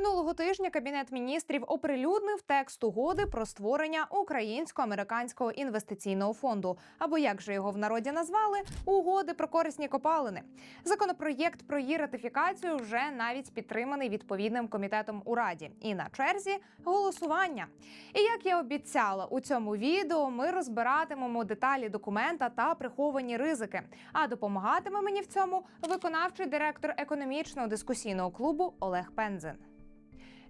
Минулого тижня кабінет міністрів оприлюднив текст угоди про створення українсько-американського інвестиційного фонду, або як же його в народі назвали, угоди про корисні копалини. Законопроєкт про її ратифікацію вже навіть підтриманий відповідним комітетом у раді. І на черзі голосування. І як я обіцяла, у цьому відео ми розбиратимемо деталі документа та приховані ризики. А допомагатиме мені в цьому виконавчий директор економічного дискусійного клубу Олег Пензин.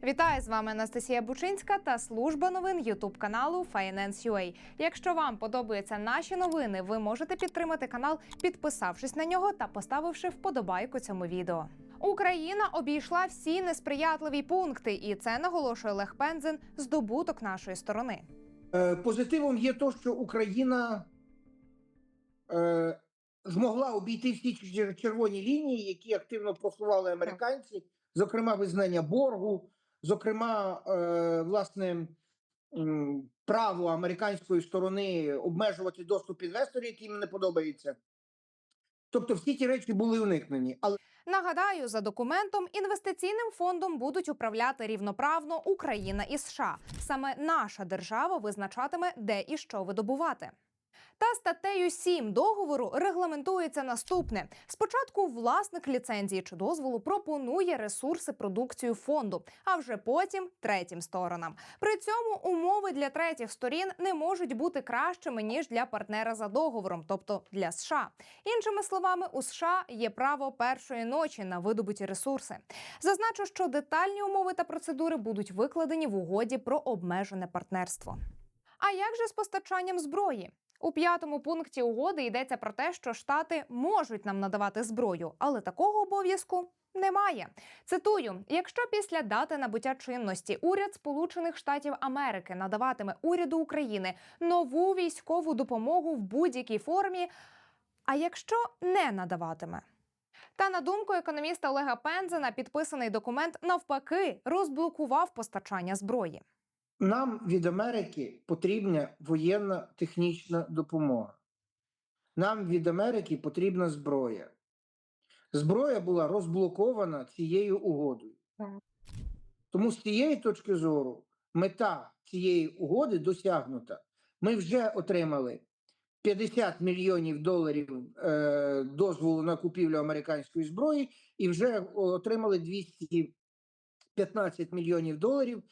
Вітаю з вами Анастасія Бучинська та служба новин Ютуб каналу Finance.ua. Якщо вам подобаються наші новини, ви можете підтримати канал, підписавшись на нього та поставивши вподобайку цьому відео. Україна обійшла всі несприятливі пункти, і це наголошує Олег Пензин, здобуток нашої сторони. Е, Позитивом є те, що Україна е, змогла обійти всі чер- червоні лінії, які активно просували американці, зокрема визнання боргу, зокрема, е, власне, право американської сторони обмежувати доступ інвесторів, які їм не подобається. Тобто всі ті речі були уникнені. Але Нагадаю, за документом інвестиційним фондом будуть управляти рівноправно Україна і США. Саме наша держава визначатиме, де і що видобувати. Та статтею 7 договору регламентується наступне: спочатку власник ліцензії чи дозволу пропонує ресурси продукцію фонду, а вже потім третім сторонам. При цьому умови для третіх сторін не можуть бути кращими ніж для партнера за договором, тобто для США. Іншими словами, у США є право першої ночі на видобуті ресурси. Зазначу, що детальні умови та процедури будуть викладені в угоді про обмежене партнерство. А як же з постачанням зброї? У п'ятому пункті угоди йдеться про те, що штати можуть нам надавати зброю, але такого обов'язку. Немає. Цитую: якщо після дати набуття чинності уряд Сполучених Штатів Америки надаватиме уряду України нову військову допомогу в будь-якій формі, а якщо не надаватиме. Та на думку економіста Олега Пензена, підписаний документ навпаки розблокував постачання зброї. Нам від Америки потрібна воєнна технічна допомога. Нам від Америки потрібна зброя. Зброя була розблокована цією угодою. Тому з цієї точки зору мета цієї угоди досягнута. Ми вже отримали 50 мільйонів доларів е, дозволу на купівлю американської зброї і вже отримали 215 мільйонів доларів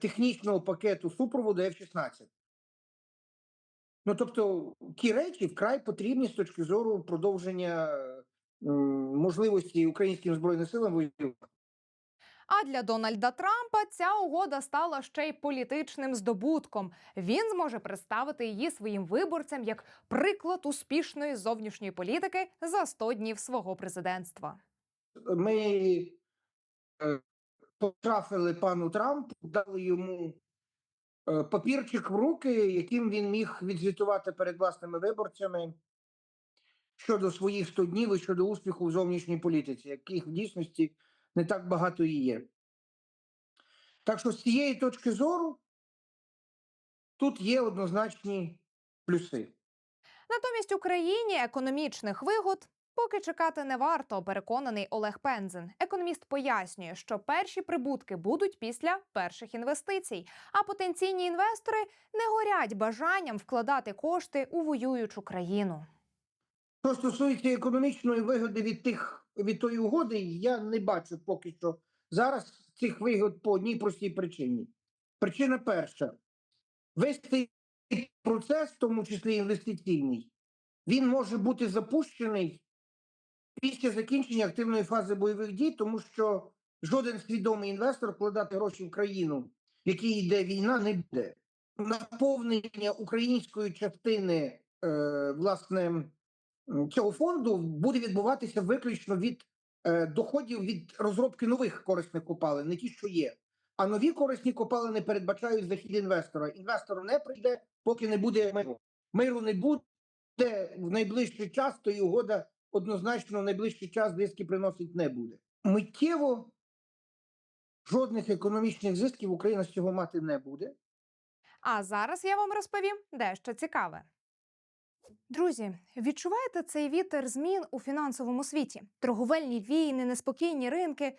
технічного пакету супроводу F-16. Ну, тобто, ті речі вкрай потрібні з точки зору продовження е, можливості українським збройним силам воювати. А для Дональда Трампа ця угода стала ще й політичним здобутком. Він зможе представити її своїм виборцям як приклад успішної зовнішньої політики за 100 днів свого президентства. Ми е, потрафили пану Трампу, дали йому е, папірчик в руки, яким він міг відзвітувати перед власними виборцями щодо своїх 100 днів і щодо успіху в зовнішній політиці, яких в дійсності не так багато і є. Так що з цієї точки зору тут є однозначні плюси. Натомість Україні економічних вигод поки чекати не варто, переконаний Олег Пензен. Економіст пояснює, що перші прибутки будуть після перших інвестицій, а потенційні інвестори не горять бажанням вкладати кошти у воюючу країну. Що стосується економічної вигоди від тих від тої угоди, я не бачу поки що зараз цих вигод по одній простій причині. Причина перша: весь цей процес, в тому числі інвестиційний, він може бути запущений після закінчення активної фази бойових дій, тому що жоден свідомий інвестор вкладати гроші в країну, в якій йде війна, не буде. Наповнення української частини, е, власне, цього фонду буде відбуватися виключно від е, доходів від розробки нових корисних копалин, не ті, що є. А нові корисні копалини передбачають захід інвестора. Інвестор не прийде, поки не буде миру. Миру не буде в найближчий час, то і угода однозначно в найближчий час диски приносить не буде. Миттєво жодних економічних зисків Україна з цього мати не буде. А зараз я вам розповім дещо цікаве. Друзі, відчуваєте цей вітер змін у фінансовому світі? Торговельні війни, неспокійні ринки.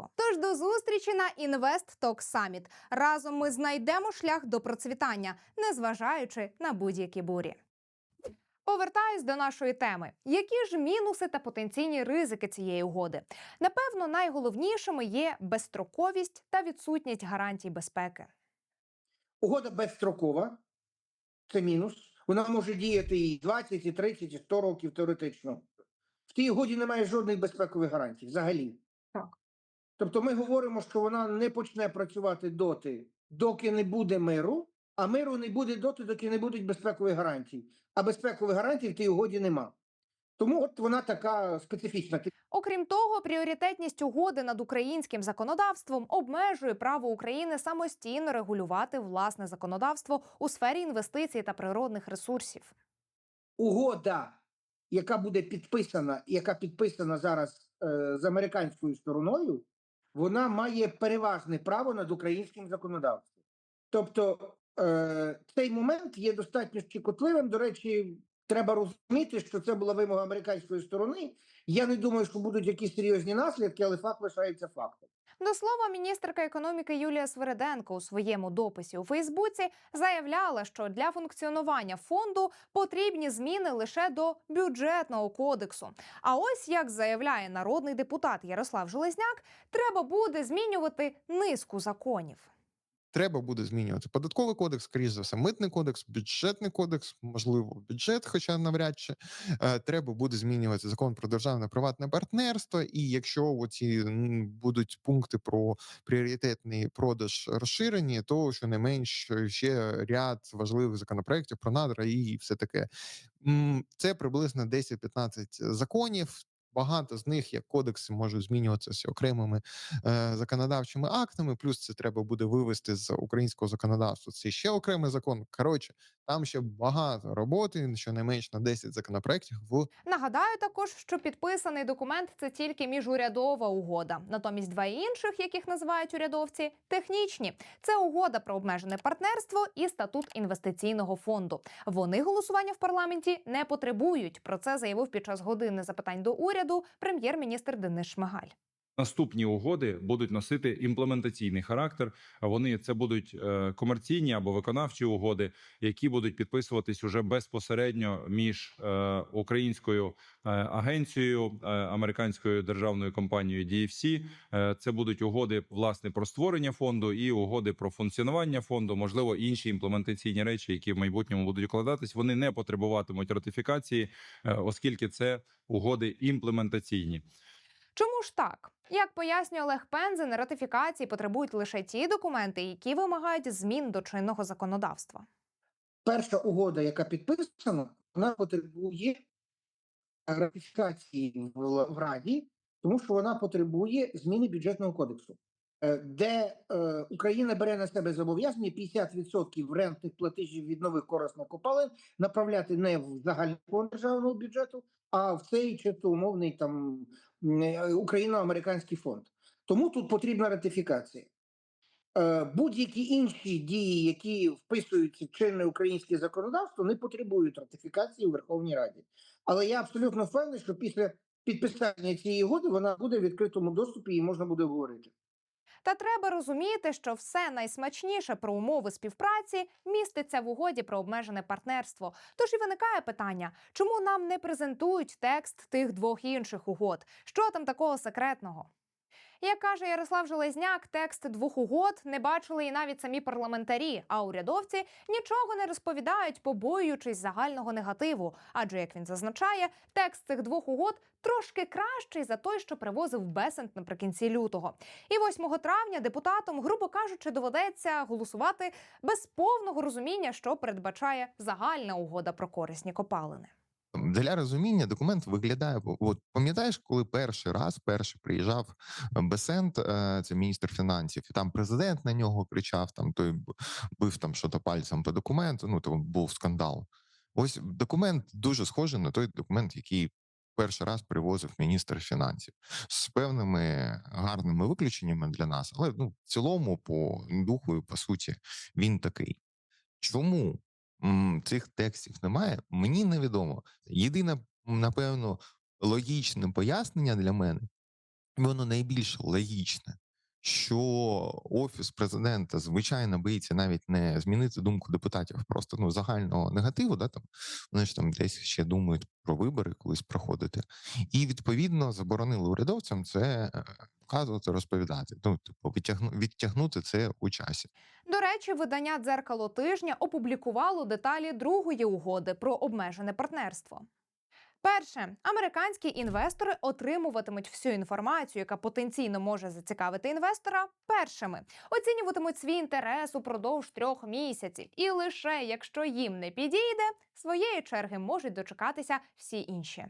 Тож до зустрічі на Invest Talk Summit. Разом ми знайдемо шлях до процвітання, незважаючи на будь-які бурі. Повертаюсь до нашої теми. Які ж мінуси та потенційні ризики цієї угоди? Напевно, найголовнішими є безстроковість та відсутність гарантій безпеки. Угода безстрокова, це мінус. Вона може діяти і 20, і 30, і 100 років теоретично. В тій угоді немає жодних безпекових гарантій взагалі. Так. Тобто ми говоримо, що вона не почне працювати доти, доки не буде миру, а миру не буде доти, доки не будуть безпекових гарантій. А безпекових гарантій в тій угоді нема. Тому от вона така специфічна. Окрім того, пріоритетність угоди над українським законодавством обмежує право України самостійно регулювати власне законодавство у сфері інвестицій та природних ресурсів. угода, яка буде підписана, яка підписана зараз е, з американською стороною, вона має переважне право над українським законодавством. Тобто е, цей момент є достатньо щекотливим. До речі, треба розуміти, що це була вимога американської сторони. Я не думаю, що будуть якісь серйозні наслідки, але факт лишається фактом. До слова, міністерка економіки Юлія Свириденко у своєму дописі у Фейсбуці заявляла, що для функціонування фонду потрібні зміни лише до бюджетного кодексу. А ось як заявляє народний депутат Ярослав Железняк, треба буде змінювати низку законів. Треба буде змінювати податковий кодекс, скоріш за все, митний кодекс, бюджетний кодекс, можливо, бюджет, хоча навряд чи Е, треба буде змінювати закон про державне приватне партнерство. І якщо оці будуть пункти про пріоритетний продаж розширені, то щонайменш ще ряд важливих законопроєктів про надра і все таке. Це приблизно 10-15 законів. Багато з них як кодекси можуть змінюватися окремими е, законодавчими актами. Плюс це треба буде вивести з українського законодавства. Це ще окремий закон. Коротше, там ще багато роботи, щонайменш на 10 законопроєктів в Нагадаю також, що підписаний документ це тільки міжурядова угода. Натомість два інших, яких називають урядовці, технічні. Це угода про обмежене партнерство і статут інвестиційного фонду. Вони голосування в парламенті не потребують. Про це заявив під час години запитань до уряду прем'єр-міністр Денис Шмигаль. Наступні угоди будуть носити імплементаційний характер. Вони це будуть е, комерційні або виконавчі угоди, які будуть підписуватись уже безпосередньо між е, українською е, агенцією американською державною компанією DFC. Це будуть угоди власне про створення фонду і угоди про функціонування фонду. Можливо, інші імплементаційні речі, які в майбутньому будуть укладатись, вони не потребуватимуть ратифікації, оскільки це угоди імплементаційні. Чому ж так? Як пояснює Олег Пензен, ратифікації потребують лише ті документи, які вимагають змін до чинного законодавства. Перша угода, яка підписана, вона потребує ратифікації в, Раді, тому що вона потребує зміни бюджетного кодексу, е, де е, Україна бере на себе зобов'язання 50% рентних платежів від нових корисних копалин направляти не в загальний фонд державного бюджету, а в цей чисто умовний там Україно-американський фонд. Тому тут потрібна ратифікація. Е, Будь-які інші дії, які вписуються в чинне українське законодавство, не потребують ратифікації у Верховній Раді. Але я абсолютно впевнений, що після підписання цієї угоди вона буде в відкритому доступі і можна буде говорити. Та треба розуміти, що все найсмачніше про умови співпраці міститься в угоді про обмежене партнерство. Тож і виникає питання, чому нам не презентують текст тих двох інших угод? Що там такого секретного? Як каже Ярослав Железняк, текст двох угод не бачили і навіть самі парламентарі, а урядовці нічого не розповідають, побоюючись загального негативу. Адже, як він зазначає, текст цих двох угод трошки кращий за той, що привозив Бесент наприкінці лютого. І 8 травня депутатам, грубо кажучи, доведеться голосувати без повного розуміння, що передбачає загальна угода про корисні копалини. Для розуміння документ виглядає. От пам'ятаєш, коли перший раз перший приїжджав е, Бесент, е, це міністр фінансів, і там президент на нього кричав, там той бив там що-то пальцем по документу. Ну то був скандал. Ось документ дуже схожий на той документ, який перший раз привозив міністр фінансів з певними гарними виключеннями для нас, але ну в цілому, по духу і по суті, він такий. Чому цих текстів немає? Мені невідомо. Єдине, напевно, логічне пояснення для мене, воно найбільш логічне, що офіс президента звичайно боїться навіть не змінити думку депутатів, просто ну загального негативу. Да, там вони ж там десь ще думають про вибори колись проходити, і відповідно заборонили урядовцям це е, показувати, розповідати. Ну, типу, відтягну, відтягнути це у часі. До речі, видання дзеркало тижня опублікувало деталі другої угоди про обмежене партнерство. Перше, американські інвестори отримуватимуть всю інформацію, яка потенційно може зацікавити інвестора, першими оцінюватимуть свій інтерес упродовж трьох місяців, і лише якщо їм не підійде, своєї черги можуть дочекатися всі інші.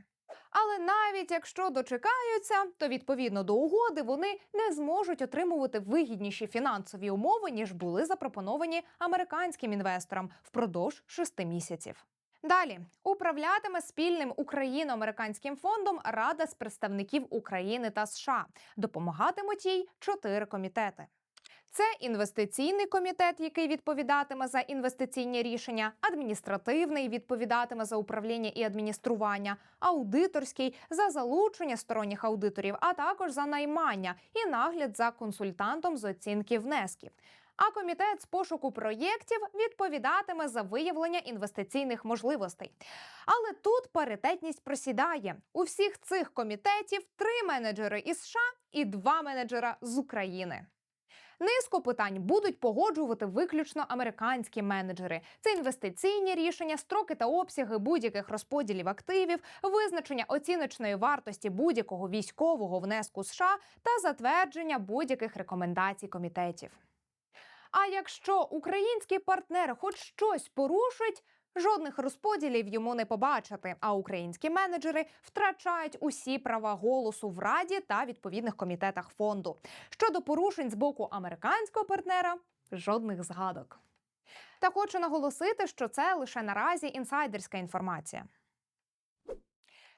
Але навіть якщо дочекаються, то відповідно до угоди вони не зможуть отримувати вигідніші фінансові умови, ніж були запропоновані американським інвесторам впродовж шести місяців. Далі управлятиме спільним україно-американським фондом Рада з представників України та США. Допомагатимуть їй чотири комітети. Це інвестиційний комітет, який відповідатиме за інвестиційні рішення, адміністративний відповідатиме за управління і адміністрування, аудиторський за залучення сторонніх аудиторів, а також за наймання і нагляд за консультантом з оцінки внесків. А комітет з пошуку проєктів відповідатиме за виявлення інвестиційних можливостей. Але тут паритетність просідає. У всіх цих комітетів три менеджери із США і два менеджера з України. Низку питань будуть погоджувати виключно американські менеджери. Це інвестиційні рішення, строки та обсяги будь-яких розподілів активів, визначення оціночної вартості будь-якого військового внеску США та затвердження будь-яких рекомендацій комітетів. А якщо український партнер хоч щось порушить, жодних розподілів йому не побачити. А українські менеджери втрачають усі права голосу в раді та відповідних комітетах фонду. Щодо порушень з боку американського партнера, жодних згадок. Та хочу наголосити, що це лише наразі інсайдерська інформація.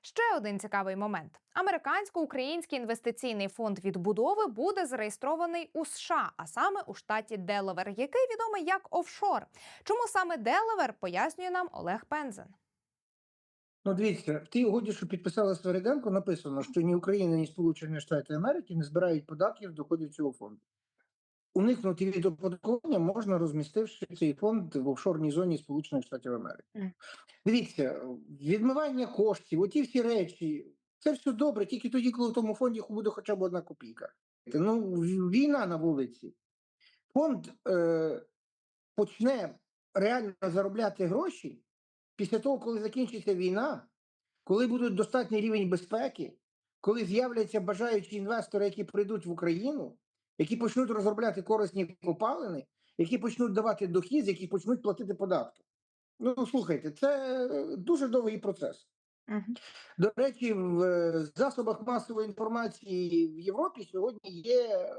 Ще один цікавий момент: американсько-український інвестиційний фонд відбудови буде зареєстрований у США, а саме у штаті Делавер, який відомий як офшор. Чому саме Делавер, пояснює нам Олег Пензен. Ну, дивіться, в тій угоді, що підписала Свериденко, написано, що ні Україна, ні Сполучені Штати Америки не збирають податків з доходів цього фонду. Уникнути від оподаткування можна розмістивши цей фонд в офшорній зоні Сполучених Штатів Америки. Дивіться, відмивання коштів, оті всі речі, це все добре, тільки тоді, коли в тому фонді буде хоча б одна копійка. Ну, війна на вулиці. Фонд е, почне реально заробляти гроші після того, коли закінчиться війна, коли буде достатній рівень безпеки, коли з'являться бажаючі інвестори, які прийдуть в Україну, які почнуть розробляти корисні копалини, які почнуть давати дохід, яких почнуть платити податки. Ну, слухайте, це е, дуже довгий процес. До речі, в е, засобах масової інформації в Європі сьогодні є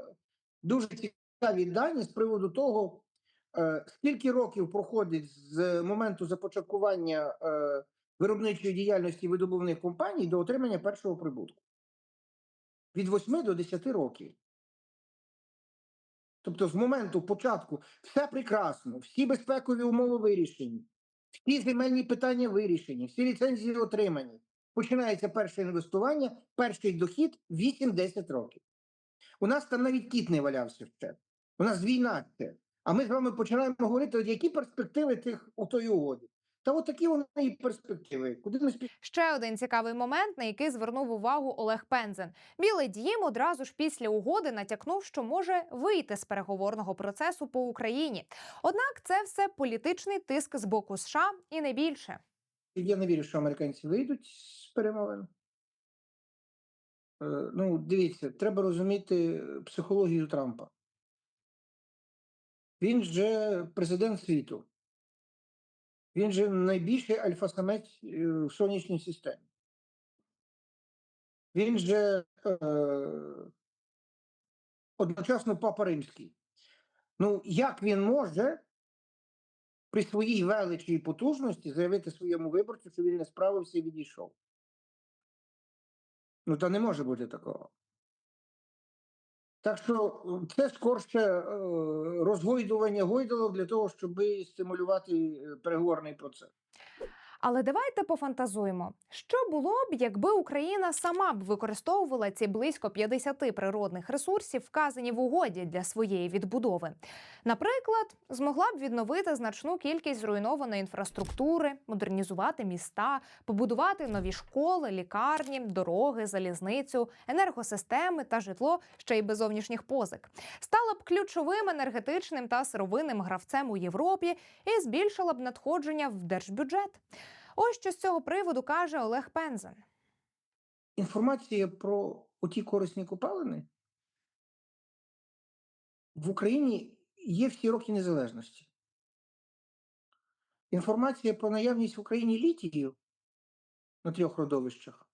дуже цікаві дані з приводу того, е, скільки років проходить з моменту започаткування виробничої діяльності видобувних компаній до отримання першого прибутку. Від 8 до 10 років. Тобто, з моменту початку все прекрасно, всі безпекові умови вирішені, всі земельні питання вирішені, всі ліцензії отримані. Починається перше інвестування, перший дохід 8-10 років. У нас там навіть кіт не валявся ще. У нас війна ще. А ми з вами починаємо говорити, які перспективи тих у тої угоди. Та от такі вони і перспективи. Куди ми спі... Ще один цікавий момент, на який звернув увагу Олег Пензен. Білий дім одразу ж після угоди натякнув, що може вийти з переговорного процесу по Україні. Однак це все політичний тиск з боку США і не більше. Я не вірю, що американці вийдуть з перемовин. Е, ну, дивіться, треба розуміти психологію Трампа. Він же президент світу. Він же найбільший альфа-самець е, в сонячній системі. Він же е, одночасно папа римський. Ну, як він може при своїй величі і потужності заявити своєму виборцю, що він не справився і відійшов? Ну, та не може бути такого. Так що це скорше е, розгойдування гойдалок для того, щоб стимулювати е, переговорний процес. Але давайте пофантазуємо, що було б, якби Україна сама б використовувала ці близько 50 природних ресурсів, вказані в угоді для своєї відбудови. Наприклад, змогла б відновити значну кількість зруйнованої інфраструктури, модернізувати міста, побудувати нові школи, лікарні, дороги, залізницю, енергосистеми та житло ще й без зовнішніх позик. Стала б ключовим енергетичним та сировинним гравцем у Європі і збільшила б надходження в держбюджет. Ось що з цього приводу каже Олег Пензен. Інформація про оті корисні копалини в Україні є всі роки незалежності. Інформація про наявність в Україні літію на трьох родовищах,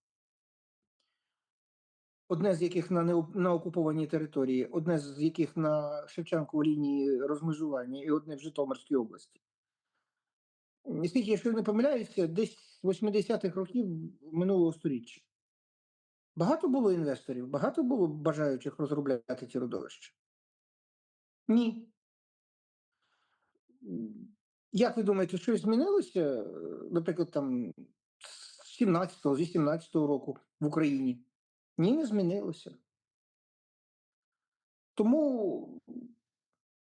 одне з яких на, неоп- на окупованій території, одне з яких на Шевченковій лінії розмежування і одне в Житомирській області. Наскільки, якщо не помиляюся, десь 80-х років минулого століття. Багато було інвесторів, багато було бажаючих розробляти ці родовища? Ні. Як ви думаєте, щось змінилося, наприклад, там з 17-го, з 18-го року в Україні? Ні, не змінилося. Тому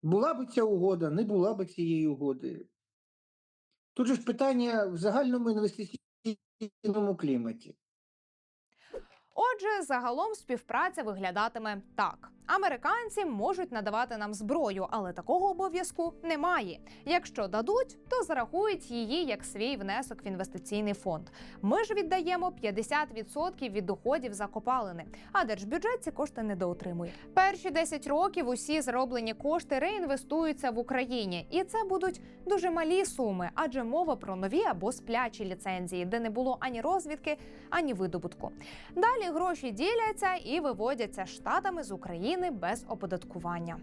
була би ця угода, не була би цієї угоди. Тут же ж питання в загальному інвестиційному кліматі. Отже, загалом співпраця виглядатиме так: американці можуть надавати нам зброю, але такого обов'язку немає. Якщо дадуть, то зарахують її як свій внесок в інвестиційний фонд. Ми ж віддаємо 50% від доходів за копалини, а держбюджет ці кошти недоотримує. Перші 10 років усі зароблені кошти реінвестуються в Україні, і це будуть дуже малі суми, адже мова про нові або сплячі ліцензії, де не було ані розвідки, ані видобутку. Далі гроші діляться і виводяться штатами з України без оподаткування.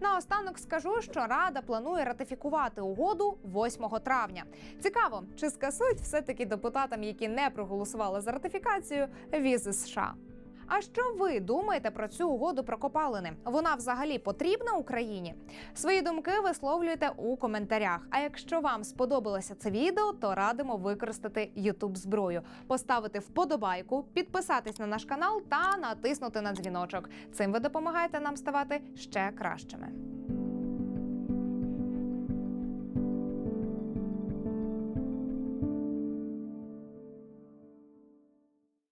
Наостанок скажу, що Рада планує ратифікувати угоду 8 травня. Цікаво, чи скасують все-таки депутатам, які не проголосували за ратифікацію, візи США. А що ви думаєте про цю угоду про копалини? Вона взагалі потрібна Україні? Свої думки висловлюйте у коментарях. А якщо вам сподобалося це відео, то радимо використати youtube зброю, поставити вподобайку, підписатись на наш канал та натиснути на дзвіночок. Цим ви допомагаєте нам ставати ще кращими.